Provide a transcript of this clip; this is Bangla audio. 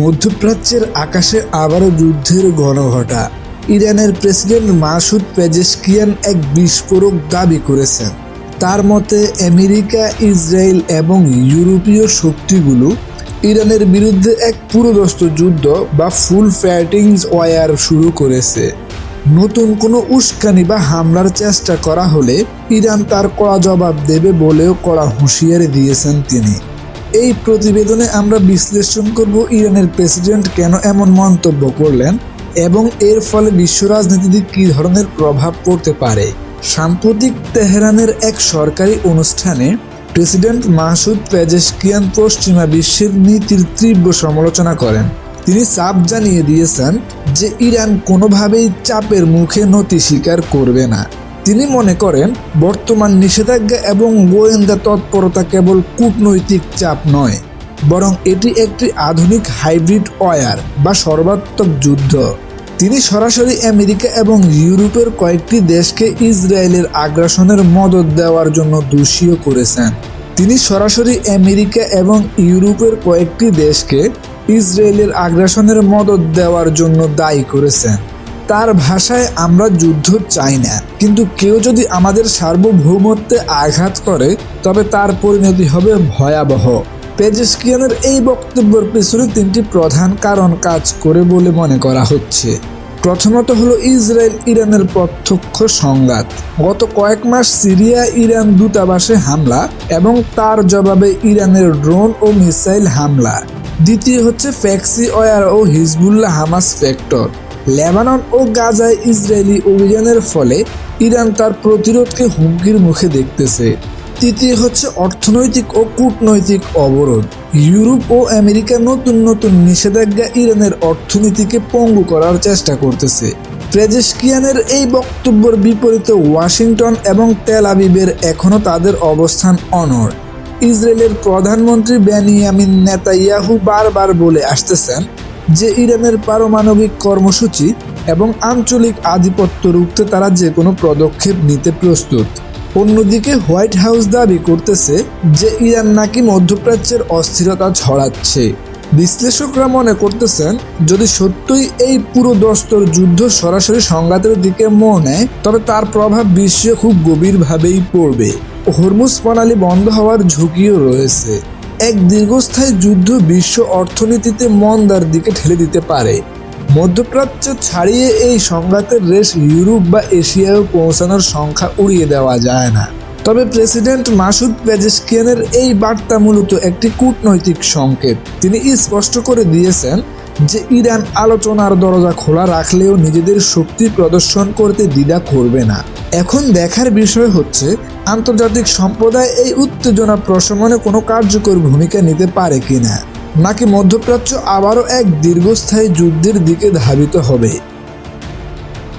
মধ্যপ্রাচ্যের আকাশে আবারও যুদ্ধের ঘনঘটা। ইরানের প্রেসিডেন্ট মাসুদ পেজেশকিয়ান এক বিস্ফোরক দাবি করেছেন। তার মতে, আমেরিকা, ইসরায়েল এবং ইউরোপীয় শক্তিগুলো ইরানের বিরুদ্ধে এক পুরোদস্ত যুদ্ধ বা ফুল ফ্যাটিংস ওয়ার শুরু করেছে। নতুন কোনো উস্কানি বা হামলার চেষ্টা করা হলে ইরান তার কড়া জবাব দেবে বলেও কড়া হুঁশিয়ারি দিয়েছেন তিনি। এই প্রতিবেদনে আমরা বিশ্লেষণ করব ইরানের প্রেসিডেন্ট কেন এমন মন্তব্য করলেন এবং এর ফলে বিশ্ব রাজনীতিতে কী ধরনের প্রভাব পড়তে পারে। সাম্প্রতিক তেহরানের এক সরকারি অনুষ্ঠানে প্রেসিডেন্ট মাসুদ পেজেশকিয়ান পশ্চিমা বিশ্বের নীতির তীব্র সমালোচনা করেন। তিনি চাপ জানিয়ে দিয়েছেন যে ইরান কোনোভাবেই চাপের মুখে নতি স্বীকার করবে না। তিনি মনে করেন, বর্তমান নিষেধাজ্ঞা এবং গোয়েন্দা তৎপরতা কেবল কূটনৈতিক চাপ নয়, বরং এটি একটি আধুনিক হাইব্রিড ওয়ার বা সর্বাত্মক যুদ্ধ। তিনি সরাসরি আমেরিকা এবং ইউরোপের কয়েকটি দেশকে ইসরায়েলের আগ্রাসনের মদত দেওয়ার জন্য দোষীও করেছেন। তিনি সরাসরি আমেরিকা এবং ইউরোপের কয়েকটি দেশকে ইসরায়েলের আগ্রাসনের মদত দেওয়ার জন্য দায়ী করেছেন। তার ভাষায় আমরা যুদ্ধ চাই না। কিন্তু কেউ যদি আমাদের সার্বভৌমত্বে আঘাত করে, তবে তার পরিণতি হবে ভয়াবহ। পেজেস্কিয়ানের এই বক্তব্যের পেছনে তিনটি প্রধান কারণ কাজ করে বলে মনে করা হচ্ছে। প্রথমত হলো ইসরায়েল ইরানের প্রত্যক্ষ সংঘাত। গত কয়েক মাস সিরিয়া ইরান দূতাবাসে হামলা এবং তার জবাবে ইরানের ড্রোন ও মিসাইল হামলা। দ্বিতীয় হচ্ছে ফ্যাক্সি ওয়ার ও হিজবুল্লাহ হামাস ফ্যাক্টর লেবানন ও গাজায় ইসরায়েলি অভিযানের ফলে ইরান তার প্রতিরোধকে হুমকির মুখে দেখতেছে। তৃতীয় হচ্ছে অর্থনৈতিক ও কূটনৈতিক অবরোধ। ইউরোপ ও আমেরিকা নতুন নতুন নিষেধাজ্ঞা ইরানের অর্থনীতিকে পঙ্গু করার চেষ্টা করতেছে। প্রেজেশকিয়ানের এই বক্তব্যের বিপরীতে ওয়াশিংটন এবং তেল আবিবের এখনও তাদের অবস্থান অনড়। ইসরায়েলের প্রধানমন্ত্রী বেনিয়ামিন নেতাইয়াহু বারবার বলে আসতেছেন যে ইরানের পারমাণবিক কর্মসূচি এবং আঞ্চলিক আধিপত্য রুখতে তারা যে কোনো পদক্ষেপ নিতে প্রস্তুত। অন্যদিকে হোয়াইট হাউস দাবি করতেছে যে ইরান নাকি মধ্যপ্রাচ্যের অস্থিরতা ছড়াচ্ছে। বিশ্লেষকরা মনে করতেছেন, যদি সত্যই এই পুরো দস্তর যুদ্ধ সরাসরি সংঘাতের দিকে মোড় নেয়, তবে তার প্রভাব বিশ্বে খুব গভীরভাবেই পড়বে। হরমুজ প্রণালী বন্ধ হওয়ার ঝুঁকিও রয়েছে। এক দীর্ঘস্থায়ী যুদ্ধ বিশ্ব অর্থনীতিতে মন্দার দিকে ঠেলে দিতে পারে। মধ্যপ্রাচ্য ছাড়িয়ে এই সংঘাতের রেশ ইউরোপ বা এশিয়ায় পৌঁছানোর সংখ্যা উড়িয়ে দেওয়া যায় না। তবে প্রেসিডেন্ট মাসুদ পেজেশকিয়ানের এই বার্তা মূলত একটি কূটনৈতিক সংকেত। তিনি স্পষ্ট করে দিয়েছেন যে ইরান আলোচনার দরজা খোলা রাখলেও নিজেদের শক্তি প্রদর্শন করতে দ্বিধা করবে না। এখন দেখার বিষয় হচ্ছে, আন্তর্জাতিক সম্প্রদায় এই উত্তেজনা প্রশমনে কোনো কার্যকর ভূমিকা নিতে পারে কিনা, নাকি মধ্যপ্রাচ্য আবারও এক দীর্ঘস্থায়ী যুদ্ধের দিকে ধাবিত হবে?